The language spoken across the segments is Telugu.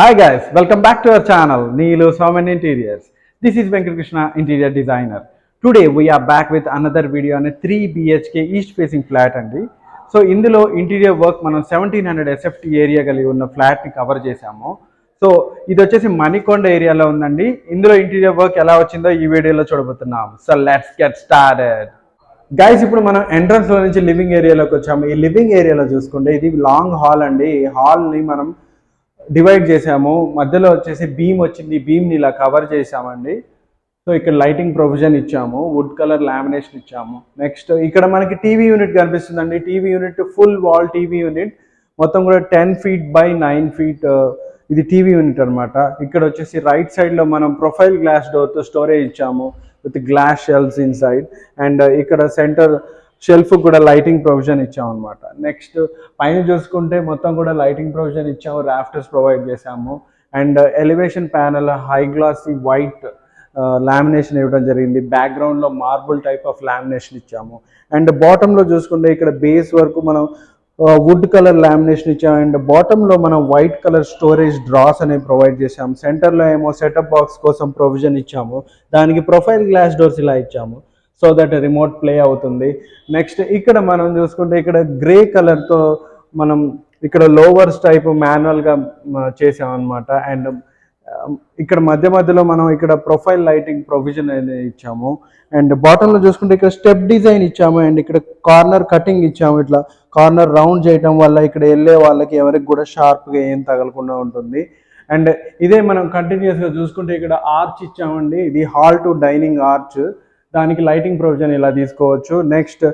Hi guys welcome back to our channel Neelu Swamin interiors this is Venkat Krishna, interior designer. Today we are back with another video on a 3 BHK east facing flat అండి. సో ఇందులో ఇంటీరియర్ వర్క్ మనం సెవెంటీన్ హండ్రెడ్ ఎస్ఎఫ్టీ ఏరియా కలిగి ఉన్న ఫ్లాట్ని కవర్ చేశాము. సో ఇది వచ్చేసి మణికొండ ఏరియాలో ఉందండి. ఇందులో ఇంటీరియర్ వర్క్ ఎలా వచ్చిందో ఈ వీడియోలో చూడబోతున్నాం so let's get started guys ఇప్పుడు మనం ఎంట్రన్స్లో నుంచి లివింగ్ ఏరియాలోకి వచ్చాము. ఈ లివింగ్ ఏరియాలో చూసుకుంటే ఇది లాంగ్ హాల్ అండి. ఈ హాల్ని మనం డివైడ్ చేసాము మధ్యలో వచ్చేసి బీమ్ వచ్చింది. బీమ్ని ఇలా కవర్ చేసామండి సో ఇక్కడ లైటింగ్ ప్రొవిజన్ ఇచ్చాము. వుడ్ కలర్ లామినేషన్ ఇచ్చాము. నెక్స్ట్ ఇక్కడ మనకి టీవీ యూనిట్ కనిపిస్తుందండి. TV unit full wall TV unit మొత్తం కూడా ten feet by nine feet ఇది టీవీ యూనిట్ అన్నమాట. ఇక్కడ వచ్చేసి రైట్ సైడ్లో మనం ప్రొఫైల్ గ్లాస్ డోర్తో స్టోరేజ్ ఇచ్చాము. With glass shelves inside and ఇక్కడ సెంటర్ షెల్ఫ్ కూడా లైటింగ్ ప్రొవిజన్ ఇచ్చాం అనమాట నెక్స్ట్ పైన చూసుకుంటే మొత్తం కూడా లైటింగ్ ప్రొవిజన్ ఇచ్చాము రాఫ్టర్స్ ప్రొవైడ్ చేసాము and elevation panel high glass white lamination ఇవ్వడం జరిగింది. బ్యాక్గ్రౌండ్లో మార్బుల్ టైప్ ఆఫ్ లామినేషన్ ఇచ్చాము. అండ్ బాటంలో చూసుకుంటే ఇక్కడ బేస్ వరకు మనం వుడ్ కలర్ లామినేషన్ ఇచ్చాము. అండ్ బాటంలో మనం వైట్ కలర్ స్టోరేజ్ డ్రాస్ అనేవి ప్రొవైడ్ చేసాము సెంటర్లో ఏమో సెటప్ బాక్స్ కోసం ప్రొవిజన్ ఇచ్చాము. దానికి ప్రొఫైల్ గ్లాస్ డోర్స్ ఇలా ఇచ్చాము. సో దట్ రిమోట్ ప్లే అవుతుంది. నెక్స్ట్ ఇక్కడ మనం చూసుకుంటే ఇక్కడ గ్రే కలర్తో మనం ఇక్కడ లోవర్స్ టైప్ మాన్యువల్గా చేసామన్నమాట అండ్ ఇక్కడ మధ్య మధ్యలో మనం ఇక్కడ ప్రొఫైల్ లైటింగ్ ప్రొవిజన్ అనేది ఇచ్చాము. అండ్ బాటంలో చూసుకుంటే ఇక్కడ స్టెప్ డిజైన్ ఇచ్చాము. అండ్ ఇక్కడ కార్నర్ కటింగ్ ఇచ్చాము. ఇట్లా కార్నర్ రౌండ్ చేయటం వల్ల ఇక్కడ వెళ్ళే వాళ్ళకి ఎవరికి కూడా షార్ప్గా ఏం తగలకుండా ఉంటుంది. అండ్ ఇదే మనం కంటిన్యూస్గా చూసుకుంటే ఇక్కడ ఆర్చ్ ఇచ్చామండి. ఇది హాల్ టు డైనింగ్ ఆర్చ్ దానికి లైటింగ్ ప్రొవిజన్ ఇలా తీసుకోవచ్చు. నెక్స్ట్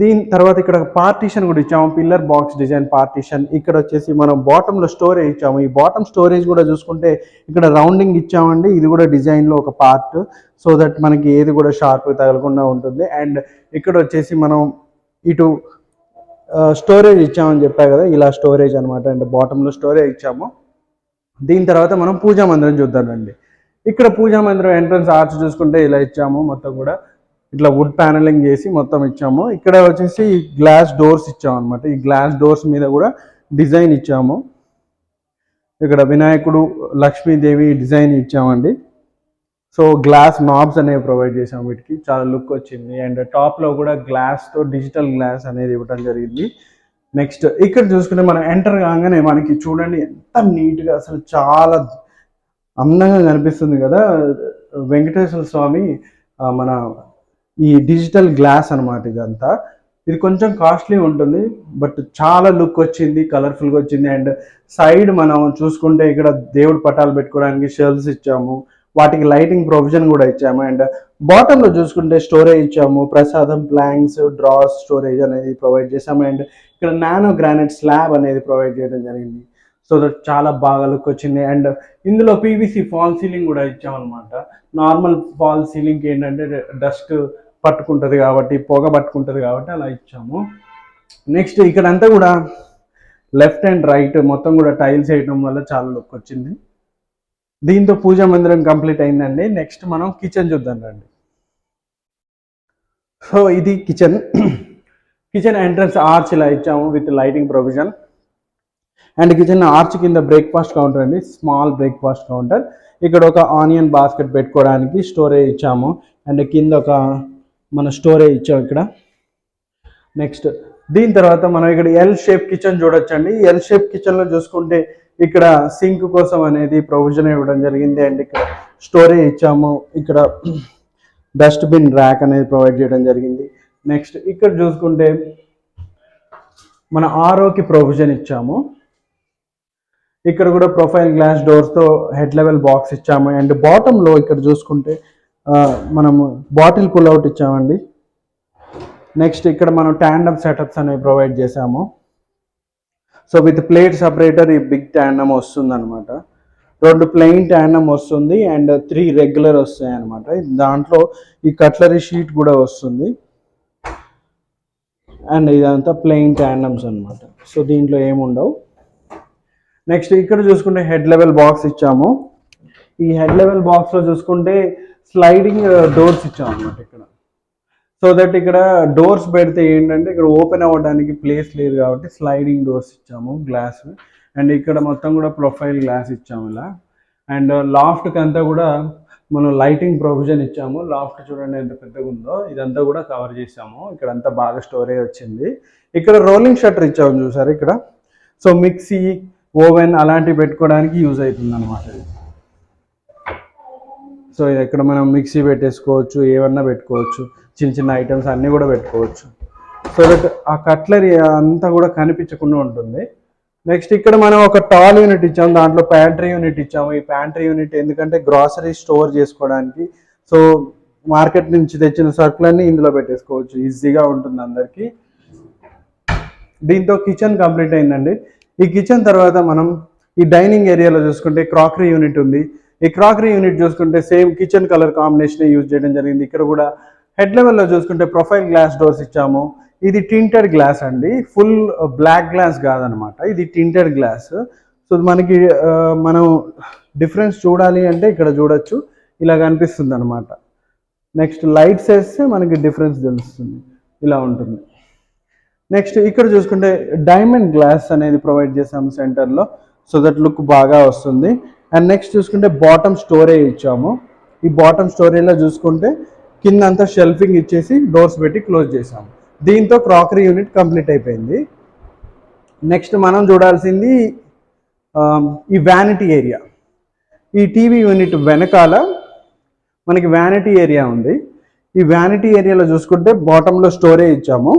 దీని తర్వాత ఇక్కడ పార్టీషన్ కూడా ఇచ్చాము. పిల్లర్ బాక్స్ డిజైన్ పార్టీషన్ ఇక్కడ వచ్చేసి మనం బాటంలో స్టోరేజ్ ఇచ్చాము. ఈ బాటమ్ స్టోరేజ్ కూడా చూసుకుంటే ఇక్కడ రౌండింగ్ ఇచ్చామండి. ఇది కూడా డిజైన్లో ఒక పార్ట్ సో దట్ మనకి ఏది కూడా షార్ప్ తగలకుండా ఉంటుంది. అండ్ ఇక్కడ వచ్చేసి మనం ఇటు స్టోరేజ్ ఇచ్చామని చెప్పా కదా ఇలా స్టోరేజ్ అనమాట అండ్ బాటంలో స్టోరేజ్ ఇచ్చాము. దీని తర్వాత మనం పూజా మందిరం చూద్దామండి ఇక్కడ పూజా మందిరం ఎంట్రన్స్ ఆర్చ్ చూసుకుంటే ఇలా ఇచ్చాము మొత్తం కూడా. ఇట్లా వుడ్ ప్యానలింగ్ చేసి మొత్తం ఇచ్చాము. ఇక్కడ వచ్చేసి గ్లాస్ డోర్స్ ఇచ్చాము అనమాట ఈ గ్లాస్ డోర్స్ మీద కూడా డిజైన్ ఇచ్చాము. ఇక్కడ వినాయకుడు లక్ష్మీదేవి డిజైన్ ఇచ్చామండి. సో గ్లాస్ నాబ్స్ అనేవి ప్రొవైడ్ చేసాము వీటికి. చాలా లుక్ వచ్చింది. అండ్ టాప్లో కూడా గ్లాస్తో డిజిటల్ గ్లాస్ అనేది ఇవ్వడం జరిగింది. నెక్స్ట్ ఇక్కడ చూసుకుంటే మనం ఎంటర్ కాగానే మనకి చూడండి ఎంత నీట్గా అసలు చాలా అందంగా కనిపిస్తుంది కదా వెంకటేశ్వర స్వామి మన ఈ డిజిటల్ గ్లాస్ అన్నమాట ఇదంతా. ఇది కొంచెం కాస్ట్లీ ఉంటుంది బట్ చాలా లుక్ వచ్చింది కలర్ఫుల్గా వచ్చింది. అండ్ సైడ్ మనం చూసుకుంటే ఇక్కడ దేవుడి పటాలు పెట్టుకోవడానికి షెల్స్ ఇచ్చాము వాటికి లైటింగ్ ప్రొవిజన్ కూడా ఇచ్చాము. అండ్ బాటంలో చూసుకుంటే స్టోరేజ్ ఇచ్చాము ప్రసాదం ప్లాంక్స్ డ్రాస్ స్టోరేజ్ అనేది ప్రొవైడ్ చేసాము అండ్ ఇక్కడ నానో గ్రానైట్ స్లాబ్ అనేది ప్రొవైడ్ చేయడం జరిగింది. సో దట్ చాలా బాగా లుక్ వచ్చింది. అండ్ ఇందులో పీవీసీ ఫాల్ సీలింగ్ కూడా ఇచ్చామన్నమాట. నార్మల్ ఫాల్ సీలింగ్ ఏంటంటే డస్ట్ పట్టుకుంటుంది కాబట్టి పొగ పట్టుకుంటుంది కాబట్టి అలా ఇచ్చాము. నెక్స్ట్ ఇక్కడంతా కూడా లెఫ్ట్ అండ్ రైట్ మొత్తం కూడా టైల్స్ వేయడం వల్ల చాలా లుక్ వచ్చింది. దీంతో పూజా మందిరం కంప్లీట్ అయిందండి. నెక్స్ట్ మనం కిచెన్ చూద్దాం రండి. సో ఇది కిచెన్ కిచెన్ ఎంట్రన్స్ ఆర్చ్ ఇలా ఇచ్చాము with lighting provision and kitchen arch కింద బ్రేక్ఫాస్ట్ కౌంటర్ అండి. స్మాల్ బ్రేక్ఫాస్ట్ కౌంటర్ ఇక్కడ ఒక ఆనియన్ బాస్కెట్ పెట్టుకోవడానికి స్టోరేజ్ ఇచ్చాము. అండ్ కింద ఒక మన స్టోరేజ్ ఇచ్చాము ఇక్కడ. నెక్స్ట్ దీని తర్వాత మనం ఇక్కడ ఎల్ షేప్ కిచెన్ చూడొచ్చండి. ఎల్ షేప్ కిచెన్లో చూసుకుంటే ఇక్కడ సింక్ కోసం అనేది ప్రొవిజన్ ఇవ్వడం జరిగింది. అండ్ ఇక్కడ స్టోరేజ్ ఇచ్చాము. ఇక్కడ డస్ట్బిన్ ర్యాక్ అనేది ప్రొవైడ్ చేయడం జరిగింది. నెక్స్ట్ ఇక్కడ చూసుకుంటే మన ఆరోకి ప్రొవిజన్ ఇచ్చాము. ఇక్కడ కూడా ప్రొఫైల్ గ్లాస్ డోర్స్తో హెడ్ లెవెల్ బాక్స్ ఇచ్చాము. అండ్ బాటంలో ఇక్కడ చూసుకుంటే మనము బాటిల్ పుల్ అవుట్ ఇచ్చామండి. నెక్స్ట్ ఇక్కడ మనం ట్యాండమ్ సెటప్స్ అనేవి ప్రొవైడ్ చేసాము సో విత్ ప్లేట్ సపరేటర్ ఈ బిగ్ ట్యాండమ్ వస్తుంది అనమాట రెండు ప్లెయిన్ ట్యాండమ్ వస్తుంది అండ్ త్రీ రెగ్యులర్ వస్తాయి అనమాట దాంట్లో ఈ కట్లరీ షీట్ కూడా వస్తుంది. అండ్ ఇదంతా ప్లెయిన్ ట్యాండమ్స్ అన్నమాట. సో దీంట్లో ఏముండవు. నెక్స్ట్ ఇక్కడ చూసుకుంటే హెడ్ లెవెల్ బాక్స్ ఇచ్చాము. ఈ హెడ్ లెవెల్ బాక్స్లో చూసుకుంటే స్లైడింగ్ uh, డోర్స్ ఇచ్చాము అనమాట ఇక్కడ. సో దట్ ఇక్కడ డోర్స్ పెడితే ఏంటంటే ఇక్కడ ఓపెన్ అవ్వడానికి ప్లేస్ లేదు కాబట్టి స్లైడింగ్ డోర్స్ ఇచ్చాము గ్లాస్. అండ్ ఇక్కడ మొత్తం కూడా ప్రొఫైల్ గ్లాస్ ఇచ్చాము ఇలా. అండ్ uh, లాఫ్ట్కి అంతా కూడా మనం లైటింగ్ ప్రొవిజన్ ఇచ్చాము. లాఫ్ట్ చూడండి ఎంత పెద్దగా ఉందో. ఇదంతా కూడా కవర్ చేసాము. ఇక్కడ అంతా బాగా స్టోరేజ్ వచ్చింది. ఇక్కడ రోలింగ్ షట్టర్ ఇచ్చాము చూసారు ఇక్కడ? సో మిక్సీ ఓవెన్ అలాంటివి పెట్టుకోవడానికి యూజ్ అవుతుంది అనమాట ఇది. సో ఇక్కడ మనం మిక్సీ పెట్టేసుకోవచ్చు ఏమన్నా పెట్టుకోవచ్చు చిన్న చిన్న ఐటమ్స్ అన్నీ కూడా పెట్టుకోవచ్చు. సో దట్ ఆ కట్లరీ అంతా కూడా కనిపించకుండా ఉంటుంది. నెక్స్ట్ ఇక్కడ మనం ఒక టాల్ యూనిట్ ఇచ్చాము దాంట్లో ప్యాంట్రీ యూనిట్ ఇచ్చాము. ఈ ప్యాంట్రీ యూనిట్ ఎందుకంటే గ్రాసరీ స్టోర్ చేసుకోవడానికి సో మార్కెట్ నుంచి తెచ్చిన సరుకులన్నీ ఇందులో పెట్టేసుకోవచ్చు. ఈజీగా ఉంటుంది అందరికీ. దీంతో కిచెన్ కంప్లీట్ అయిందండి. ఈ కిచెన్ తర్వాత మనం ఈ డైనింగ్ ఏరియాలో చూసుకుంటే క్రాకరీ యూనిట్ ఉంది. ఈ క్రాకరీ యూనిట్ చూసుకుంటే same kitchen colour combination use చేయడం జరిగింది. ఇక్కడ కూడా హెడ్ లెవెల్లో చూసుకుంటే ప్రొఫైల్ గ్లాస్ డోర్స్ ఇచ్చాము. ఇది టింటెడ్ గ్లాస్ అండి. ఫుల్ బ్లాక్ గ్లాస్ కాదనమాట. ఇది టింటెడ్ గ్లాస్. సో మనకి మనం డిఫరెన్స్ చూడాలి అంటే ఇక్కడ చూడొచ్చు. ఇలా కనిపిస్తుంది అనమాట నెక్స్ట్ లైట్స్ వేస్తే మనకి డిఫరెన్స్ తెలుస్తుంది. ఇలా ఉంటుంది. నెక్స్ట్ ఇక్కడ చూసుకుంటే డైమండ్ గ్లాస్ అనేది ప్రొవైడ్ చేసాము సెంటర్లో. సో దట్ లుక్ బాగా వస్తుంది. అండ్ నెక్స్ట్ చూసుకుంటే బాటమ్ స్టోరేజ్ ఇచ్చాము. ఈ బాటమ్ స్టోరేజ్లో చూసుకుంటే కింద అంతా షెల్ఫింగ్ ఇచ్చేసి డోర్స్ పెట్టి క్లోజ్ చేసాము దీంతో క్రాకరీ యూనిట్ కంప్లీట్ అయిపోయింది. నెక్స్ట్ మనం చూడాల్సింది um, ఈ వ్యానిటీ ఏరియా ఈ టీవీ యూనిట్ వెనకాల మనకి వ్యానిటీ ఏరియా ఉంది. ఈ వ్యానిటీ ఏరియాలో చూసుకుంటే బాటంలో స్టోరేజ్ ఇచ్చాము.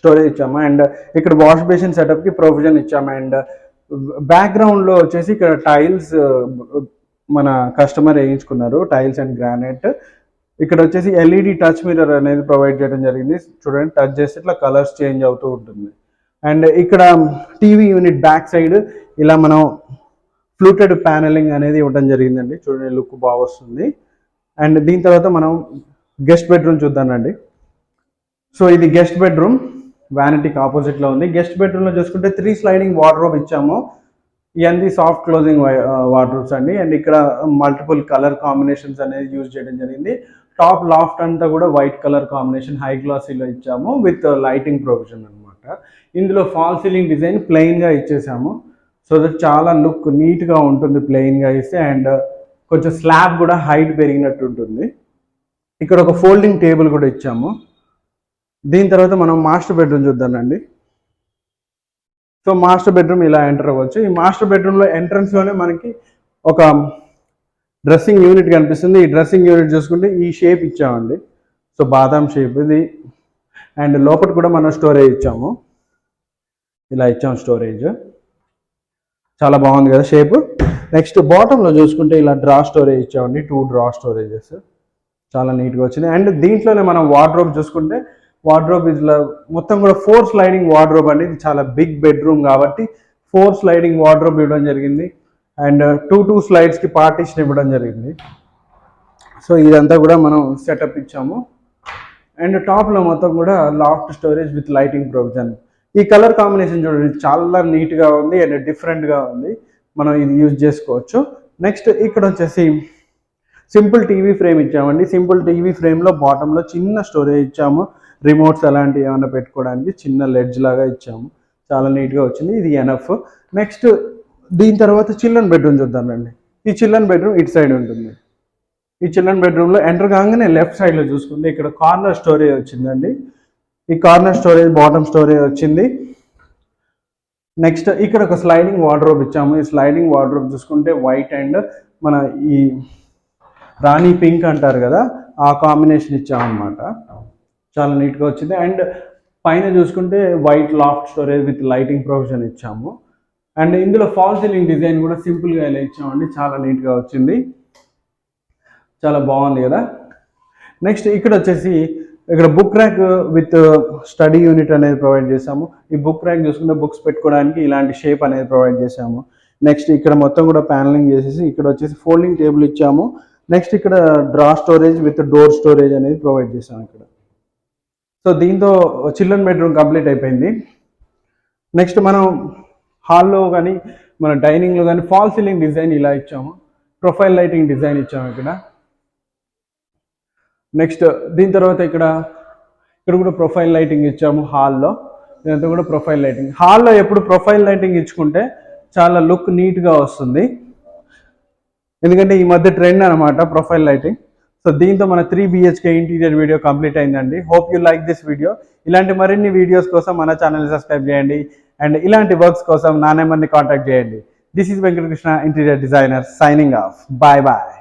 స్టోరేజ్ ఇచ్చాము? అండ్ ఇక్కడ వాష్ బేసిన్ సెటప్కి ప్రొవిజన్ ఇచ్చాము? అండ్ బ్యాక్గ్రౌండ్లో వచ్చేసి ఇక్కడ టైల్స్ మన కస్టమర్ వేయించుకున్నారు టైల్స్ అండ్ గ్రానైట్. ఇక్కడ వచ్చేసి ఎల్ఈడి టచ్ మిర్రర్ అనేది ప్రొవైడ్ చేయడం జరిగింది. చూడండి టచ్ చేస్తే ఇట్లా కలర్స్ చేంజ్ అవుతూ ఉంటుంది. అండ్ ఇక్కడ టీవీ యూనిట్ బ్యాక్ సైడ్ ఇలా మనం ఫ్లూటెడ్ ప్యానెలింగ్ అనేది ఇవ్వడం జరిగిందండి. చూడండి లుక్ బాగా వస్తుంది. అండ్ దీని తర్వాత మనం గెస్ట్ బెడ్రూమ్ చూద్దామండి. సో ఇది గెస్ట్ బెడ్రూమ్. వ్యానిటీకి ఆపోజిట్లో ఉంది. గెస్ట్ బెడ్రూమ్లో చూసుకుంటే త్రీ స్లైడింగ్ వార్డ్రోబ్ ఇచ్చాము. ఇవన్నీ సాఫ్ట్ క్లోజింగ్ వార్డ్రోబ్స్ అండి. అండ్ ఇక్కడ మల్టిపుల్ కలర్ కాంబినేషన్స్ అనేది యూజ్ చేయడం జరిగింది. టాప్ లాఫ్ట్ అంతా కూడా వైట్ కలర్ కాంబినేషన్ హై గ్లాసీలో ఇచ్చాము విత్ లైటింగ్ ప్రొవిజన్ అనమాట ఇందులో ఫాల్ సీలింగ్ డిజైన్ ప్లెయిన్గా ఇచ్చేసాము. సో దట్ చాలా లుక్ నీట్గా ఉంటుంది ప్లెయిన్గా ఇస్తే అండ్ కొంచెం స్లాబ్ కూడా హైట్ పెరిగినట్టు ఉంటుంది. ఇక్కడ ఒక ఫోల్డింగ్ టేబుల్ కూడా ఇచ్చాము. దీని తర్వాత మనం మాస్టర్ బెడ్రూమ్ చూద్దామండి. సో మాస్టర్ బెడ్రూమ్ ఇలా ఎంటర్ అవ్వచ్చు. ఈ మాస్టర్ బెడ్రూమ్లో ఎంట్రన్స్లోనే మనకి ఒక డ్రెస్సింగ్ యూనిట్ కనిపిస్తుంది. ఈ డ్రెస్సింగ్ యూనిట్ చూసుకుంటే ఈ షేప్ ఇచ్చామండి. సో బాదాం షేప్ ఇది. అండ్ లోపల కూడా మనం స్టోరేజ్ ఇచ్చాము. ఇలా ఇచ్చాము స్టోరేజ్. చాలా బాగుంది కదా షేప్. నెక్స్ట్ బాటంలో చూసుకుంటే ఇలా డ్రా స్టోరేజ్ ఇచ్చామండి. Two drawer storages. చాలా నీట్గా వచ్చింది అండ్ దీంట్లోనే మనం వార్డ్రోబ్ చూసుకుంటే వార్డ్రోబ్ ఇట్లా మొత్తం కూడా ఫోర్ స్లైడింగ్ వార్డ్రోబ్ అనేది చాలా బిగ్ బెడ్రూమ్ కాబట్టి ఫోర్ స్లైడింగ్ వార్డ్రోబ్ ఇవ్వడం జరిగింది. అండ్ టూ టూ స్లైడ్స్కి పార్టీషన్ ఇవ్వడం జరిగింది. సో ఇదంతా కూడా మనం సెటప్ ఇచ్చాము. అండ్ టాప్లో మొత్తం కూడా loft storage with lighting provision ఈ కలర్ కాంబినేషన్ చూడండి చాలా నీట్గా ఉంది అండ్ డిఫరెంట్గా ఉంది. మనం ఇది యూజ్ చేసుకోవచ్చు. నెక్స్ట్ ఇక్కడ వచ్చేసి సింపుల్ టీవీ ఫ్రేమ్ ఇచ్చామండి. సింపుల్ టీవీ ఫ్రేమ్లో బాటంలో చిన్న స్టోరేజ్ ఇచ్చాము. రిమోట్స్ అలాంటివి ఏమైనా పెట్టుకోవడానికి చిన్న లెడ్జ్ లాగా ఇచ్చాము. చాలా నీట్గా వచ్చింది. ఇది ఎనఫ్ నెక్స్ట్ దీని తర్వాత చిల్డ్రన్ బెడ్రూమ్ చూద్దామండి ఈ చిల్డ్రన్ బెడ్రూమ్ ఇటు సైడ్ ఉంటుంది. ఈ చిల్డ్రన్ బెడ్రూమ్లో ఎంటర్ కాగానే లెఫ్ట్ సైడ్లో చూసుకుంటే ఇక్కడ కార్నర్ స్టోరేజ్ వచ్చిందండి. ఈ కార్నర్ స్టోరేజ్ బాటమ్ స్టోరేజ్ వచ్చింది. నెక్స్ట్ ఇక్కడ ఒక స్లైడింగ్ వార్డ్రోబ్ ఇచ్చాము. ఈ స్లైడింగ్ వార్డ్రోబ్ చూసుకుంటే వైట్ అండ్ మన ఈ రాణి పింక్ అంటారు కదా ఆ కాంబినేషన్ ఇచ్చామన్నమాట. చాలా నీట్గా వచ్చింది. అండ్ పైన చూసుకుంటే white loft storage with lighting provision ఇచ్చాము. అండ్ ఇందులో ఫాల్ సీలింగ్ డిజైన్ కూడా సింపుల్గా ఇలా ఇచ్చామండి. చాలా నీట్గా వచ్చింది. చాలా బాగుంది కదా. నెక్స్ట్ ఇక్కడ వచ్చేసి ఇక్కడ book rack with study unit అనేది ప్రొవైడ్ చేసాము ఈ బుక్ ర్యాక్ చూసుకుంటే బుక్స్ పెట్టుకోవడానికి ఇలాంటి షేప్ అనేది ప్రొవైడ్ చేసాము నెక్స్ట్ ఇక్కడ మొత్తం కూడా ప్యానలింగ్ చేసేసి ఇక్కడ వచ్చేసి ఫోల్డింగ్ టేబుల్ ఇచ్చాము. నెక్స్ట్ ఇక్కడ drawer storage with door storage అనేది ప్రొవైడ్ చేసాము ఇక్కడ. సో దీంతో చిల్డ్రన్ బెడ్రూమ్ కంప్లీట్ అయిపోయింది. నెక్స్ట్ మనం హాల్లో కానీ మన డైనింగ్లో కానీ ఫాల్ సీలింగ్ డిజైన్ ఇలా ఇచ్చాము. ప్రొఫైల్ లైటింగ్ డిజైన్ ఇచ్చాము ఇక్కడ. నెక్స్ట్ దీని తర్వాత ఇక్కడ ఇక్కడ కూడా ప్రొఫైల్ లైటింగ్ ఇచ్చాము హాల్లో. ఇదంతా కూడా ప్రొఫైల్ లైటింగ్. హాల్లో ఎప్పుడు ప్రొఫైల్ లైటింగ్ ఇచ్చుకుంటే చాలా లుక్ నీట్గా వస్తుంది. ఎందుకంటే ఈ మధ్య ట్రెండ్ అనమాట ప్రొఫైల్ లైటింగ్. సో దీంతో మన three BHK interior video complete అయిందండి. Hope you like this video ఇలాంటి మరిన్ని వీడియోస్ కోసం మన ఛానల్ సబ్స్క్రైబ్ చేయండి. అండ్ ఇలాంటి వర్క్స్ కోసం నా నెంబర్ని కాంటాక్ట్ చేయండి. This is Venkatakrishna interior designer signing off bye bye